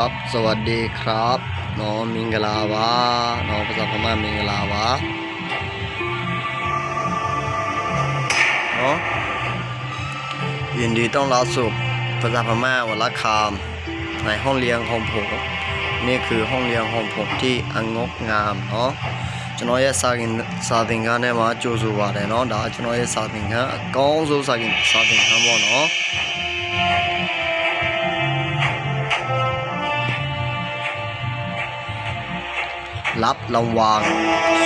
ครับ สวัสดีครับน้องมิงกลาวาน้องภาษาพม่ามิงกลาวะเนาะยินดีต้องรับสู่ภาษาพม่าวัลคามในห้องเรียนของผมนี่คือห้องเรียนของผมที่องงกงามเนาะจะน้อတော်ရဲ့စာကင်စာသင်ခန်းထဲမှာကြိုဆိုเนาะဒါကျွန်တော်ရဲ့စာသင်ခန်းအကောင်းဆုံးစာကင်စာသင်ခန်းาเนาะ รับรางวัล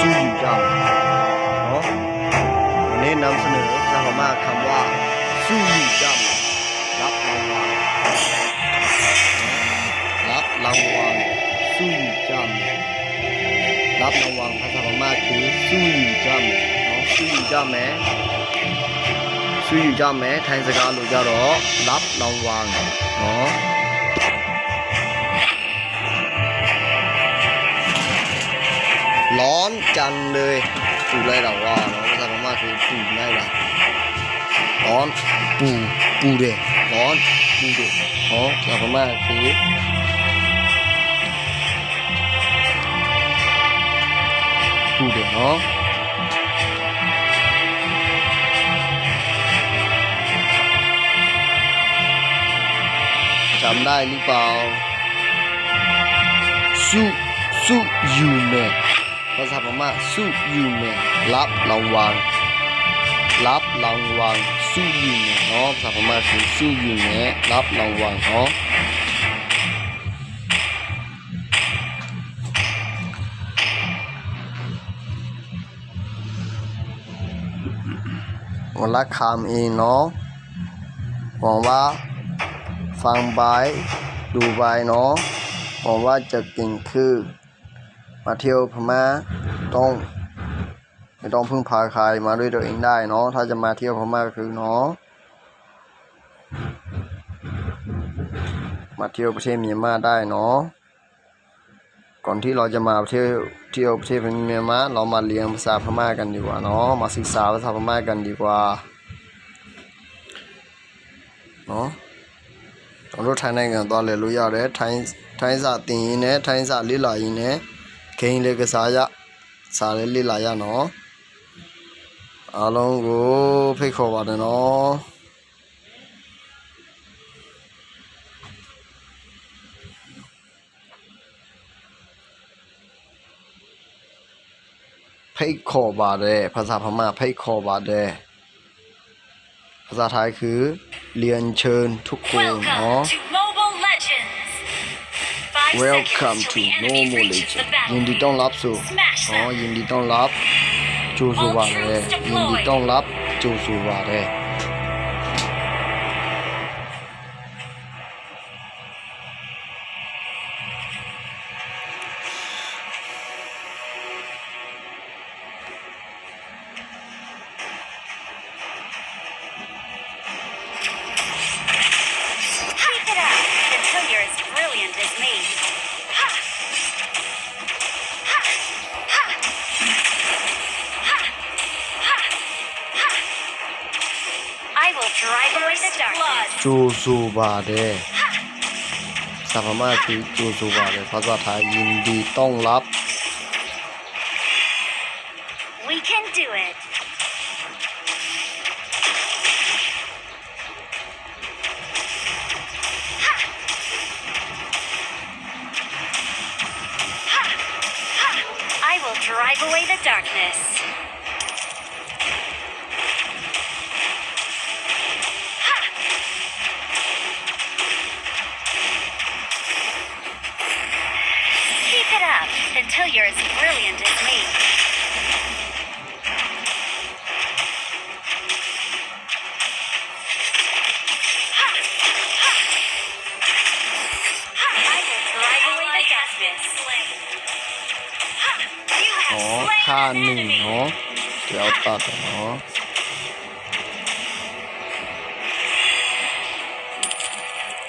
สู้อยู่ยาวเนาะวันนี้นำเสนอซาฮามาคำว่าสู้อยู่ยาวรับรางวัลรับรางวัลสู้อยู่ยาวรับรางวัลภาษาพม่าคือสู้อยู่ยาวเนาะสู้อยู่ยาวไหมสู้อยู่ยาวไหมไทยสกาหนูจารอรับรางวัลเนาะ จังเลยปู่ไรเราว่าเนาะภาษาพม่าคือปู่ไรเราร้อนปู่ปู่เดร้อนปู่เดเนาะภาษาพม่าคือปู่เดเนาะจำได้หรือเปล่าสุสุยูเมะ ภาษาพม่าสู้ยูเมนรับรางวัลรับรางวัลสู้ยูเมนเนาะภาษาพม่าคือสู้ยูเมนรับรางวัลเนาะวันละคำเองเนาะหวังว่าฟังไปดูไปเนาะหวังว่าจะเก่งขึ้น มาเที่ยวพม่าต้องไม่ต้องพึ่งพาใครมาด้วยตัวเองได้เนาะถ้าจะมาเที่ยวพม่าก็คือเนาะมาเที่ยวประเทศเมียนมาได้เนาะก่อนที่เราจะมาเที่ยวเที่ยวประเทศเมียนมาเรามาเรียนภาษาพม่ากันดีกว่าเนาะมาศึกษาภาษาพม่ากันดีกว่าเนาะကျွန်တော်တို့ထိုင်းနိုင်ငံသွားလည်လို့ရတယ်ထိုင်းထိုင်းစာသင်ရင်းနဲ့ထိုင်းစာလေ့လာရင်းနဲ့ ဂိမ်းလေးကစားရစားလေးလေ့လာရနော်အားလုံးကိုဖိတ်ခေါ်ပါတယ်နော်ဖိတ်ခေါ်ပါတယ်ภาษาพม่าဖိတ်ခေါ်ပါတယ်ภาษาไทยคือเรียนเชิญทุกคนเนาะ Welcome seconds to till the enemy Normal reaches the Legend ยินดี battlefield. ต้อนรับสู่ Smash อ๋อ them. ยินดีต้อนรับจูสูบาเร่ยินดีต้อนรับจูสูบาเร่ Keep it up until you're as brilliant as me. Ha! Ha! Ha! Ha! Ha! Ha! I will drive away the darkness. จูสูบาเร่สาพม่าคือจูสูบาเร่ภาษาไทยยินดีต้อนรับ drive away the darkness. Ha! Keep it up until you're as brilliant as me. ค่า slain ห an นึ่ง enemy. เนาะเดี๋ยวตัดเนาะ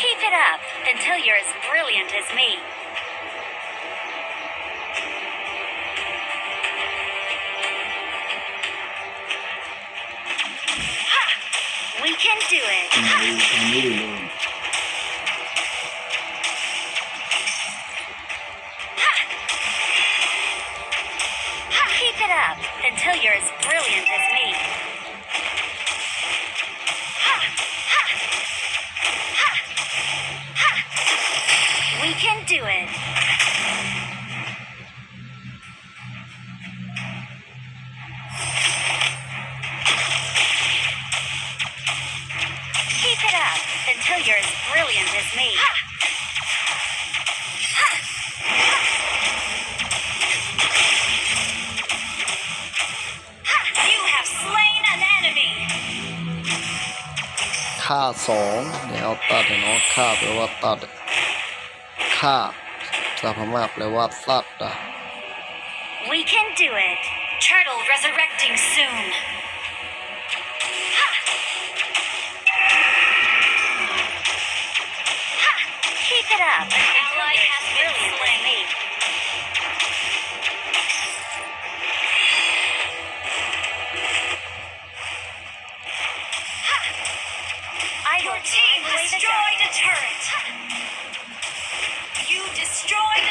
Keep it up until you're as brilliant as me. Ha! We can do it. ทำไม่ได้เลย as brilliant as me. You have slain an enemy. ค่าสองเดี๋ยวเอาตัดเนาะค่าแปลว่าตัดค่าภาษาพม่าแปลว่าสัตว์อะ We can do it. Turtle resurrecting soon. It up. Ally has brilliant with me. Ha! I Your team destroyed a turret. You destroyed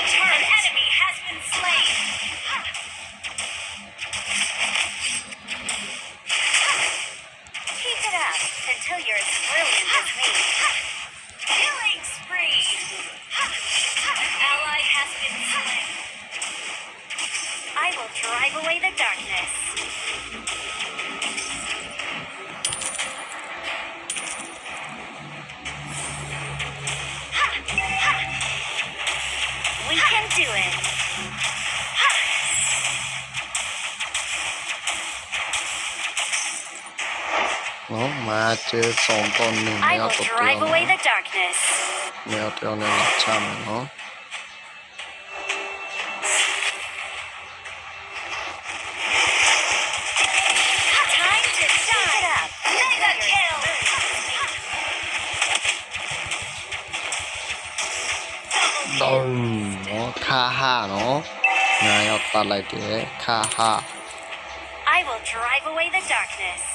เจอสองตอนหนึ่ง I แนว will ตัวเดียว drive away เนาะ the darkness. แนวเดียวในหลักช่างเนาะ Time to shine. it up. Mega kill. ตึงเนาะค่าห้าเนาะนายเอาตัดอะไรเดี๋ยวค่าห้า I will drive away the darkness.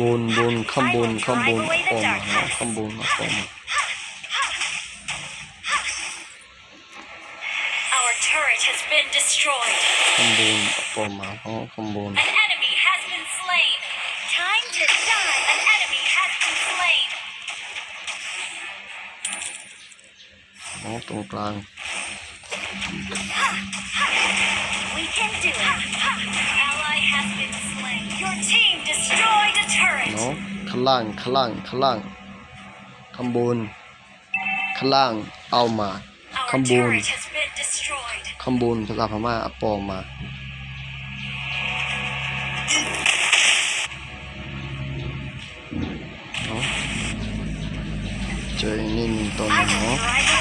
บนบนข้างบนข้างบนออกมาเนาะข้างบนออกมา Our turret has been destroyed. ข้างบนออกมาเนาะข้างบน An enemy has been slain. Time to shine. An enemy has been slain. เนาะตรงกลาง We can do it. Ally has been slain. Your team destroyed a turret. เนาะข้างล่างข้างล่างข้างล่างข้างบนข้างล่างเอามา Our ข้างบน turret has been destroyed. ข้างบนภาษาพม่าเอาปอมา เนาะเจอไอ้นี่หนึ่งตัวห I นึ่ง will เนาะ drive away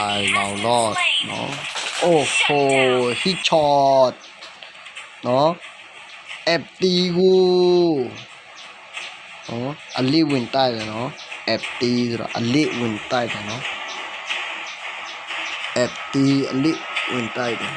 าวตายเรารอดเนาะโอ้โหฮิตช็อตเนาะแอบตีกูเนาะอันลี่วินใต้เลยเนาะแอบตีหรออันลี่วินใต้เลยเนาะแอบตีอันลี่วินใต้เลย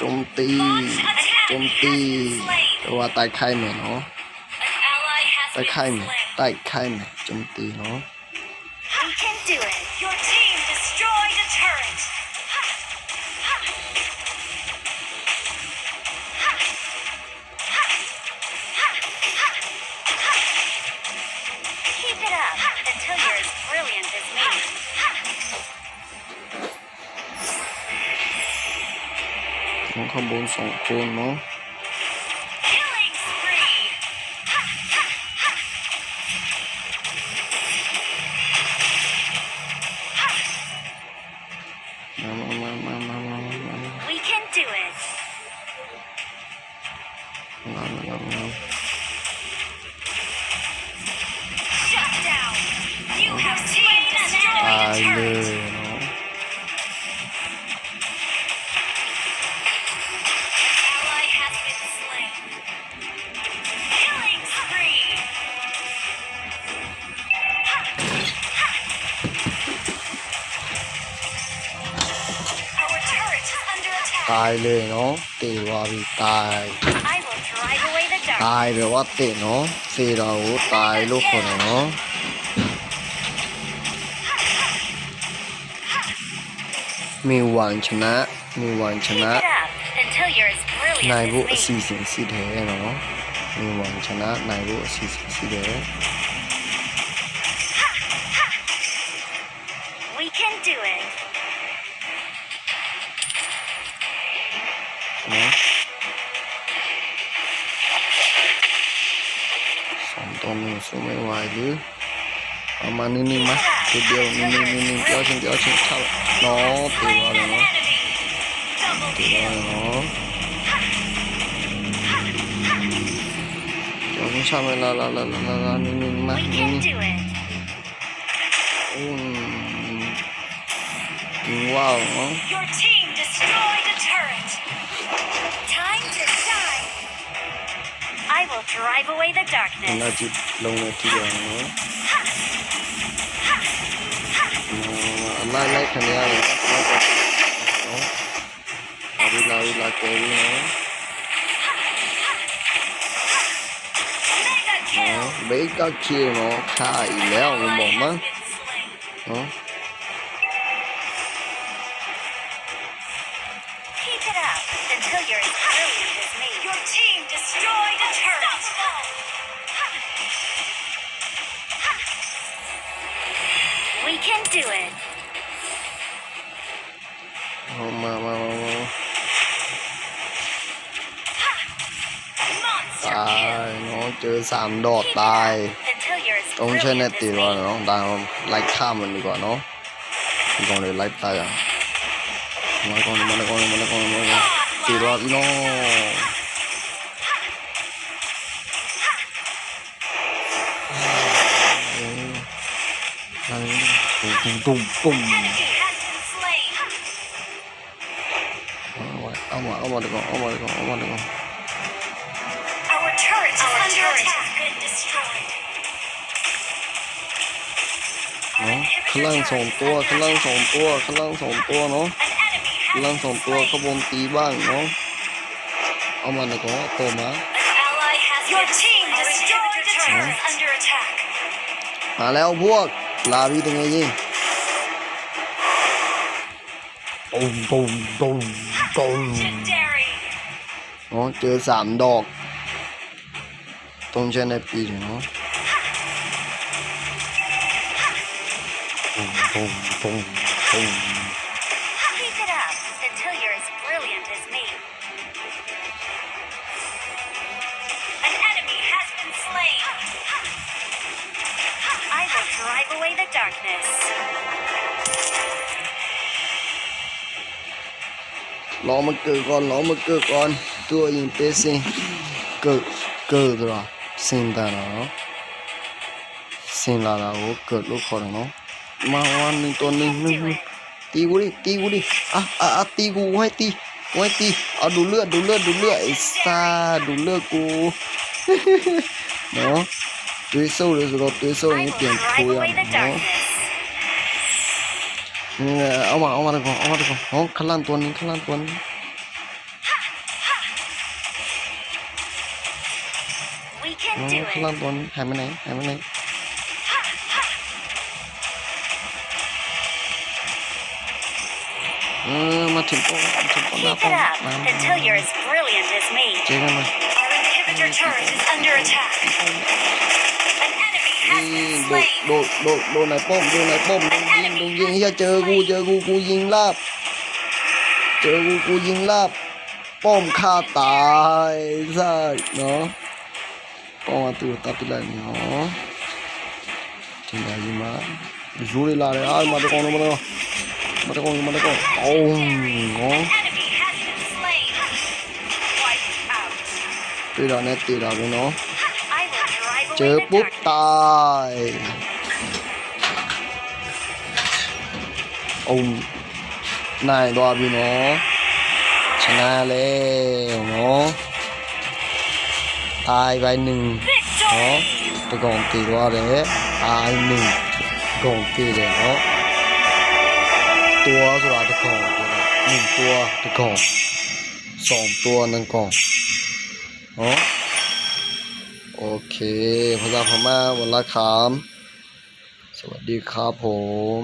จมตีโจมตีแต่ว่าใต้ค่ายเหมือนเนาะตายไข่เหมือน slain. ใต้ค่ายเหมือนโจมตีเนาะ 046 trên nó. ตายเลยเนาะเตะวาบีตายตายแบบว่าเตะเนาะเซราโอตายลูกคนเนาะมีหวังชนะมีหวังชนะนายบุสี me. สิงสีแท้เนาะมีหวังชนะนายบุสีสิงสีแท้ We สองตัวหนึ่งสู้ไม่ไหวหรือเอามานิ่งๆมาทีเดียวนิ่งๆนิ่งๆเดียวชิงเดียวชิงเข้าเนาะตี Slain ว่าเลย an เนาะ enemy. Double ตีว่า kill. เลยเนาะเดี๋ยวชิงชอบเวลาละละละละละนิ่งๆมา We นิ่ง can do it. ๆอืมกินว้าวเนาะ will drive away the มันน่า darkness. จะลงเลยทีเดียวเนาะอ๋อไล่ไล่คันนี้เลยนะไมามามามาตาย kill. เจอสามดอกตาย ต้องใช้เนต brilliant ตี as ว่า me. เนาะตายไล่ฆ่ามมันดีกว่าเนาะต้องเลยไล่ตายอะมากอนมากอนมากอนมากอนตีว่าเนาะตุ้มตุ้มตุ้มตุ้ม เอามาเอามาดีกว่าเอามาดีกว่าเอามาดีกว่า Our turret is under attack. Has been destroyed. เนาะข้างล่างสองตัวข้างล่างสองตัวข้างล่างสองตัวเนาะ An enemy ข้างล่าง has สอง been ตัว slain. ข้างบนตีบ้างเนาะเอามาดีกว่าตัวมา An ally has Your team destroyed the turret under attack. มาแล้วพวกลาพี่ตรงไงยิง ตุ้มตุ้มตุ้มตุ้ม Legendary. เนาะเจอสามดอกต้องใช้ในปีเนาะตุ้มตุ้มตุ้มตุ้ม လောမကကောလောမကကောသူ့ရင်ပေးစင်ကကဒရာစင်တာနော်စင်လာတာကိုကလို့ခေါ်တယ်နော်မဝမ်းနေတော့နေနေတီဝရီတီဝရီအာအာတီကိုဝဲတီဝဲတီအဒူလွတ်ဒူလွတ်ဒူလွတ်အစတာဒူလွတ်ကိုနော်တွေးစုပ်လို့ဆိုတော့တွေးစုပ်ရင်ပြန်ထိုးရမယ်နော် เอามาเอามาดีกว่าเอามาดีกว่าอ๋อข้างล่างตัวนี้ข้างล่างตัวนี้ข้างล่างตัวนี้หายไปไหนหายไปไหนเออมาถึงก็มาถึงก็น้าป้อมมาเจอกันมาโดดโดดโดมโดนไหนป้อมโดนไหนป้อม ยิงเฮียเจอกูเจอกูกูยิงลาบ เจอกูกูยิงลาบ ป้อมฆ่าตายใช่เนาะป้อมตัวตัดไปเลยเนาะถึงได้ยิงมายูเลยลาเลยอ้ามาตะกองมาตะกองมาตะกองมาตะกองโอ้เนาะตีดอกเนี่ยตีดอกเลยเนาะเจอปุ๊บตาย อมนายดอบีเนาะชนะเลยเนาะตายไปหนึ่งเนาะตะกองตีว่าเลยตายหนึ่งกองตีเลยเนาะตัวสุดาตะกองหนึ่งตัวตะกองสองตัวหนึ่งกองเนาะโอเคพระเจ้าพม่าวันละคำสวัสดีครับผม